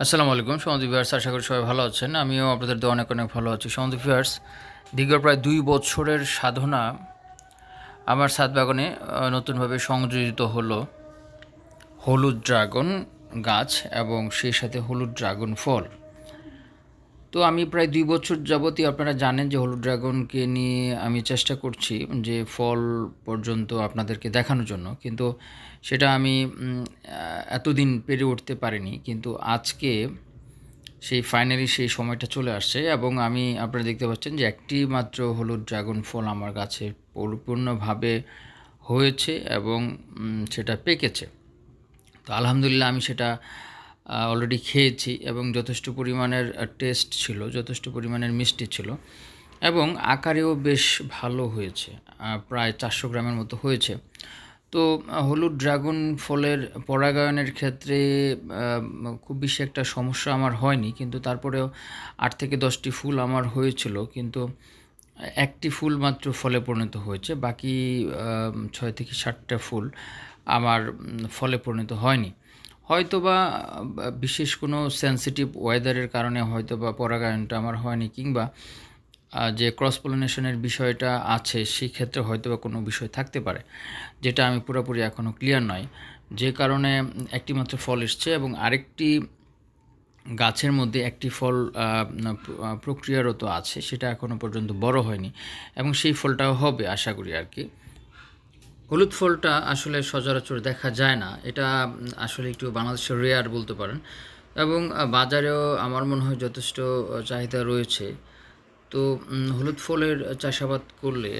আসসালামু আলাইকুম সমাধি ফিভার্স আশা করি সবাই ভালো আছেন। আমিও আপনাদের দিয়ে অনেক অনেক ভালো আছি। সমাধি ভিউয়ার্স, দীর্ঘ প্রায় দুই বছরের সাধনা আমার সাত বাগানে নতুনভাবে সংযোজিত হলো হলুদ ড্রাগন গাছ এবং সেই সাথে হলুদ ড্রাগন ফল। তো আমি প্রায় দুই বছর যাবতই আপনারা জানেন যে হলুদ ড্রাগনকে নিয়ে আমি চেষ্টা করছি যে ফল পর্যন্ত আপনাদেরকে দেখানোর জন্য। কিন্তু সেটা আমি এতদিন পেরে উঠতে পারিনি। কিন্তু আজকে সেই ফাইনালি সেই সময়টা চলে আসছে এবং আমি, আপনারা দেখতে পাচ্ছেন যে একটি মাত্র হলুদ ড্রাগন ফল আমার গাছে পরিপূর্ণভাবে হয়েছে এবং সেটা পেকেছে। তো আলহামদুলিল্লাহ আমি সেটা অলরেডি খেয়েছি এবং যথেষ্ট পরিমাণের টেস্ট ছিল, যথেষ্ট পরিমাণের মিষ্টি ছিল এবং আকারেও বেশ ভালো হয়েছে প্রায় চারশো গ্রামের মতো হয়েছে। তো হলুদ ড্রাগন ফলের পরাগায়নের ক্ষেত্রে খুব বেশি একটা সমস্যা আমার হয়নি, কিন্তু তারপরেও আট থেকে দশটি ফুল আমার হয়েছিল, কিন্তু একটি ফুল মাত্র ফলে পরিণত হয়েছে, বাকি ছয় থেকে সাতটা ফুল আমার ফলে পরিণত হয়নি। হয়তোবা বিশেষ কোনো সেন্সিটিভ ওয়েদারের কারণে হয়তো বা পরাগায়নটা আমার হয়নি, কিংবা যে ক্রস পলিনেশনের বিষয়টা আছে সেই ক্ষেত্রে হয়তো বা কোনো বিষয় থাকতে পারে, যেটা আমি পুরোপুরি এখনও ক্লিয়ার নয়। যে কারণে একটি মাত্র ফল এসছে এবং আরেকটি গাছের মধ্যে একটি ফল প্রক্রিয়ারত আছে, সেটা এখনও পর্যন্ত বড় হয়নি, এবং সেই ফলটাও হবে, আশা করি আর কি। হলুদ ফলটা আসলে সচরাচর দেখা যায় না। এটা আসলে একটু বাংলাদেশের রেয়ার বলতে পারেন। এবং বাজারেও আমার মনে হয় যথেষ্ট চাহিদা রয়েছে। তো হলুদ ফলের চাষাবাদ করলে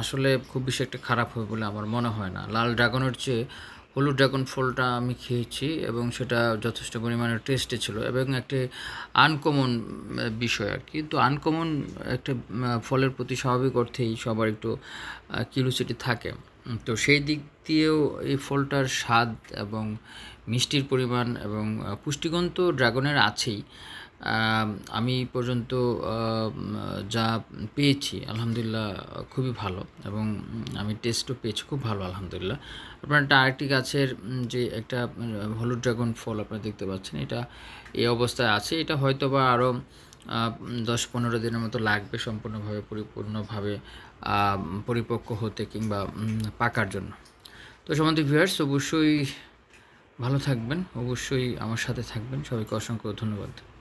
আসলে খুব বেশি একটা খারাপ হবে বলে আমার মনে হয় না। লাল ড্রাগনের চেয়ে হলুদ ড্রাগন ফলটা আমি খেয়েছি এবং সেটা যথেষ্ট পরিমাণে টেস্টে ছিল এবং একটি আনকমন বিষয় আর কি। তো আনকমন একটা ফলের প্রতি স্বাভাবিক অর্থেই সবার একটু কিউরিসিটি থাকে। তো সেই দিক দিয়েও এই ফলটার স্বাদ এবং মিষ্টির পরিমাণ এবং পুষ্টিগুণ তো ড্রাগনের আছেই। আম, পর্যন্ত যা পেয়েছি আলহামদুলিল্লাহ খুবই ভালো এবং আমি টেস্টও পেয়েছি খুব ভালো আলহামদুলিল্লাহ। আপনার একটা আরেকটি গাছের যে একটা হলুদ ড্রাগন ফল আপনারা দেখতে পাচ্ছেন এটা এই অবস্থায় আছে। এটা হয়তো বা আরও দশ পনেরো দিনের মতো লাগবে সম্পূর্ণভাবে পরিপূর্ণভাবে পরিপক্ক হতে কিংবা পাকার জন্য। তো সম্বন্ধে ভিউয়ার্স অবশ্যই ভালো থাকবেন অবশ্যই আমার সাথে থাকবেন। সবাইকে অসংখ্য ধন্যবাদ।